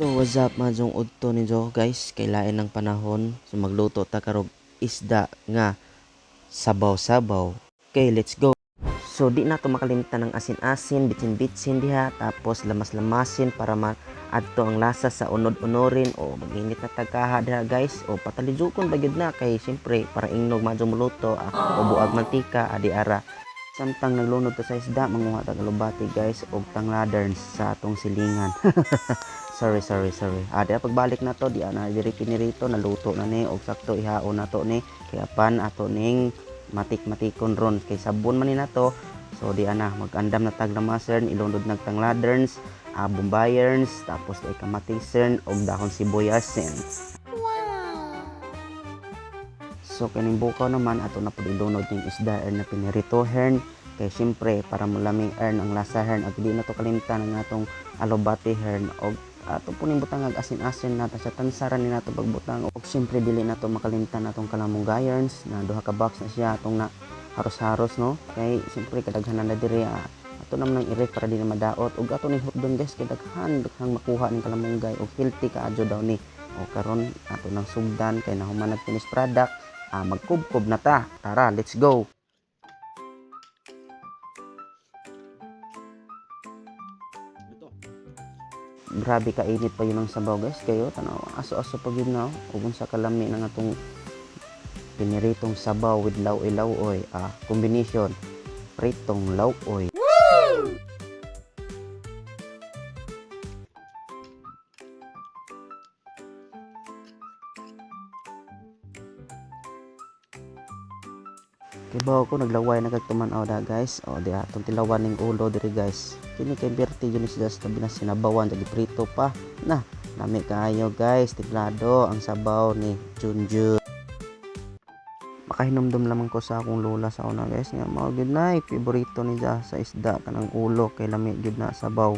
So what's up mga jong udto ninyo? Guys kay lain ng panahon. So magluto ta karog isda nga sabaw-sabaw. Okay, let's go. So di na to makalimutan ng asin-asin, bitsin-bitsin diha. Tapos lamas-lamasin para ma adto ang lasa sa unod-unorin. O maginit na tagkaha diha guys. O patalijukon bagid na? Kay siyempre para ingnog madyo muluto ah, o buag mantika adi ara. Samtang naglunod ta sa isda manguha ta kalubati guys. Og tangladern sa atong silingan sorry sorry sorry. Ah di pagbalik na to di ana diri pinirito naluto na ni og sakto ihaon na to ni. Kaya pan ato ning matik-matikon ron. Kay sabon man ni nato so di ana magandam na tag lamasern ilunod nagtang laderns uh, bombayerns tapos ay kamatisern og dahon sibuyasen So kaning bukaw naman ato na pud ilunod ning isda er na pinirito hern. Kay syempre para malaming ern ang lasa hern. Ag di na to kalimtan ang atong alobati hern og ato po butang ag asin-asin nata sa tansaran ni nato pagbutang. Og syempre dili na to makalimtan atong kalamong gayerns na duha ka box na siya atong na haros-haros no? Kay syempre kadaghanan na diri ah, ato naman nang i-ref para di na madaot. Ug ato ning hotdog guys kay daghan daghang makuha ning kalamonggay og healthy kaadyo daw ni. O karon ato nang sugdan kay nahuman nag finished product. Ah, magkubkob na ta. Tara, let's go. Grabe ka init pa yun ang sabaw guys. Kayo tanaw aso-aso pag yun na ug sa kalami ng atong piniritong sabaw with law ilaw oy. Ah combination pritong law oy Kibaw ko naglaway nagagtumanaw da guys. O di atong tilawan ning ulo diri guys. Kini kay Berti yun sa tabi na sinabawan jadi prito pa. Na, nami kayo guys, tiplado ang sabaw ni Junjun. Makahinomdom lamang ko sa akong lola sa una guys nga mao gid na favorito ni sa isda kanang ulo kay lami gid na sabaw.